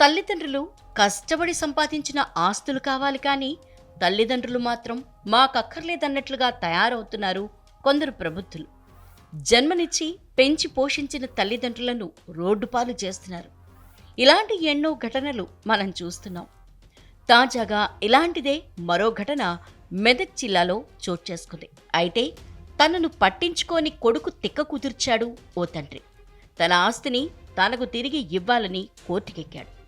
తల్లిదండ్రులు కష్టపడి సంపాదించిన ఆస్తులు కావాలి కానీ తల్లిదండ్రులు మాత్రం మాకక్కర్లేదన్నట్లుగా తయారవుతున్నారు కొందరు ప్రబుద్ధులు జన్మనిచ్చి పెంచి పోషించిన తల్లిదండ్రులను రోడ్డుపాలు చేస్తున్నారు. ఇలాంటి ఎన్నో ఘటనలు మనం చూస్తున్నాం. తాజాగా ఇలాంటిదే మరో ఘటన మెదక్ జిల్లాలో చోటు చేసుకుంది. అయితే తనను పట్టించుకోని కొడుకు తిక్క కుదిర్చాడు ఓ తండ్రి. తన ఆస్తిని తనకు తిరిగి ఇవ్వాలని కోర్టుకెక్కాడు.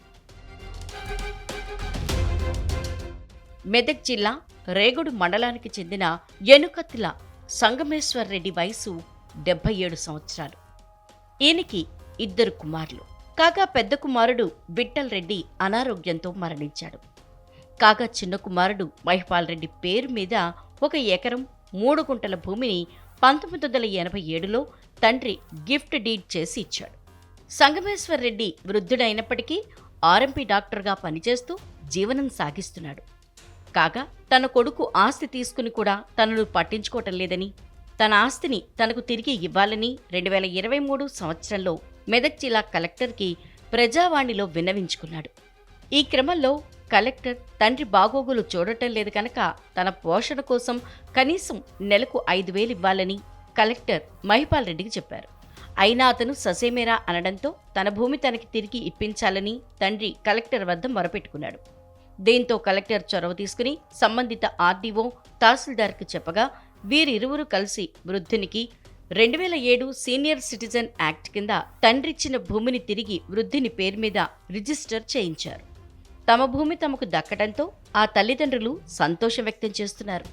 మెదక్ జిల్లా రేగుడు మండలానికి చెందిన ఎనుకత్తుల సంగమేశ్వర్ రెడ్డి వయసు డెబ్బై ఏడు సంవత్సరాలు. ఈయనకి ఇద్దరు కుమారులు. కాగా పెద్ద కుమారుడు విఠల్ రెడ్డి అనారోగ్యంతో మరణించాడు. కాగా చిన్న కుమారుడు మహిపాల్ రెడ్డి పేరు మీద ఒక ఎకరం మూడు గుంటల భూమిని పంతొమ్మిది వందల ఎనభై ఏడులో తండ్రి గిఫ్ట్ డీడ్ చేసి ఇచ్చాడు. సంగమేశ్వర్ రెడ్డి వృద్ధుడైనప్పటికీ ఆర్ఎంపీ డాక్టర్గా పనిచేస్తూ జీవనం సాగిస్తున్నాడు. కాగా తన కొడుకు ఆస్తి తీసుకుని కూడా తనను పట్టించుకోవటం లేదని తన ఆస్తిని తనకు తిరిగి ఇవ్వాలని రెండు వేల ఇరవై మూడు సంవత్సరంలో మెదక్ జిల్లా కలెక్టర్కి ప్రజావాణిలో విన్నవించుకున్నాడు. ఈ క్రమంలో కలెక్టర్ తండ్రి బాగోగులు చూడటం లేదు కనుక తన పోషణ కోసం కనీసం నెలకు ఐదు వేలు ఇవ్వాలని కలెక్టర్ మహిపాల్ రెడ్డికి చెప్పారు. అయినా అతను ససేమేరా అనడంతో తన భూమి తనకి తిరిగి ఇప్పించాలని తండ్రి కలెక్టర్ వద్ద మొరపెట్టుకున్నాడు. దీంతో కలెక్టర్ చొరవ తీసుకుని సంబంధిత ఆర్డీఓ తహసీల్దార్కు చెప్పగా వీరిరువురు కలిసి వృద్ధునికి రెండు వేల ఏడు సీనియర్ సిటిజన్ యాక్ట్ కింద తండ్రిచ్చిన భూమిని తిరిగి వృద్ధుని పేరు మీద రిజిస్టర్ చేయించారు. తమ భూమి తమకు దక్కడంతో ఆ తల్లిదండ్రులు సంతోషం వ్యక్తం చేస్తున్నారు.